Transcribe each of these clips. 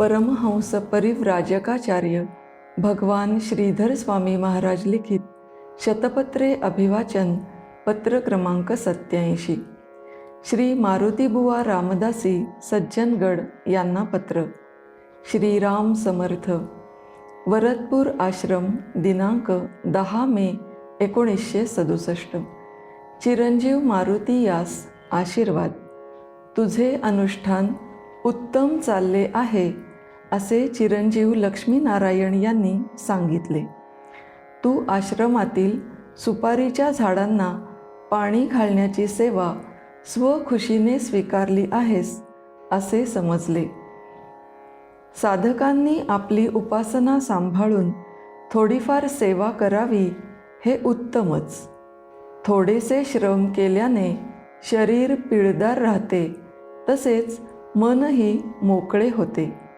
परमहंस परिव्राजकाचार्य भगवान श्रीधर स्वामी महाराज लिखित शतपत्रे अभिवाचन पत्र क्रमांक सत्याऐंशी. श्री मारुतीबुवा रामदासी सज्जनगड यांना पत्र. श्रीराम समर्थ. वरदपूर आश्रम दिनांक दहा मे एकोणीसशे सदुसष्ट. चिरंजीव मारुती यास आशीर्वाद. तुझे अनुष्ठान उत्तम चालले आहे. असे चिरंजीव लक्ष्मीनारायण यांनी सांगितले. तू आश्रमातील सुपारीच्या झाडांना पाणी घालण्याची सेवा स्वखुशीने स्वीकारली आहेस असे समजले. साधकांनी आपली उपासना सांभाळून थोडीफार सेवा करावी हे उत्तमच. थोडेसे श्रम केल्याने शरीर पिळदार राहते तसेच मनही मोकळे होते.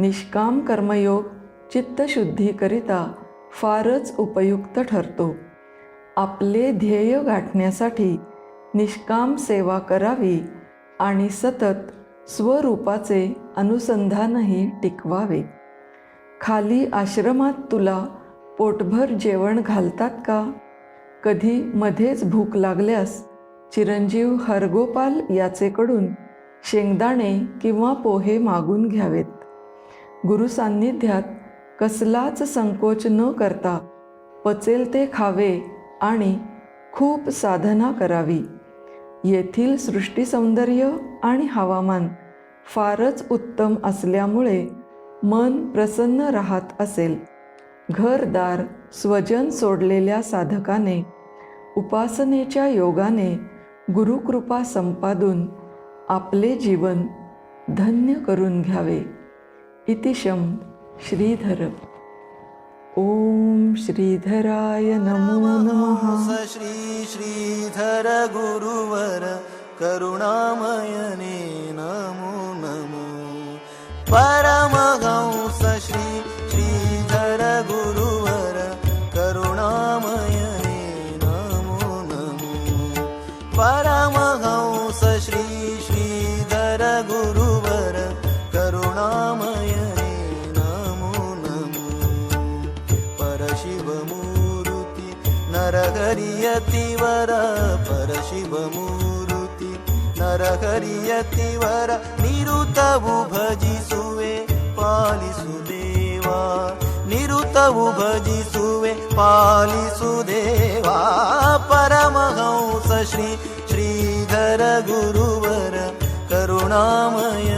निष्काम कर्मयोग चित्तशुद्धीकरिता फारच उपयुक्त ठरतो. आपले ध्येय गाठण्यासाठी निष्काम सेवा करावी आणि सतत स्वरूपाचे अनुसंधानही टिकवावे. खाली आश्रमात तुला पोटभर जेवण घालतात का? कधी मध्येच भूक लागल्यास चिरंजीव हरगोपाल याचेकडून शेंगदाणे किंवा पोहे मागून घ्यावेत. गुरुसान्निध्यात कसलाच संकोच न करता पचेल ते खावे आणि खूप साधना करावी. येथील सृष्टीसौंदर्य आणि हवामान फारच उत्तम असल्यामुळे मन प्रसन्न राहत असेल. घरदार स्वजन सोडलेल्या साधकाने उपासनेच्या योगाने गुरुकृपा संपादून आपले जीवन धन्य करून घ्यावे. इतिशम श्रीधर। ओम श्रीधराय नमो नमः। श्री श्रीधर गुरुवर करुणामयने नमो नमो। परमहंस श्री श्रीधर गुरुवर करुणामयने नमो नमो। परमहंस श्री श्रीधर गुरुवर करुणामयने हरियति वर परशिवमुर्ति नर हरियति वर निरुतभुभजिसुवे पालिसुदेवा निरुतभुभजिसुवे पालिसुदेवा परमहंस श्री श्रीधर गुरुवर करुणामय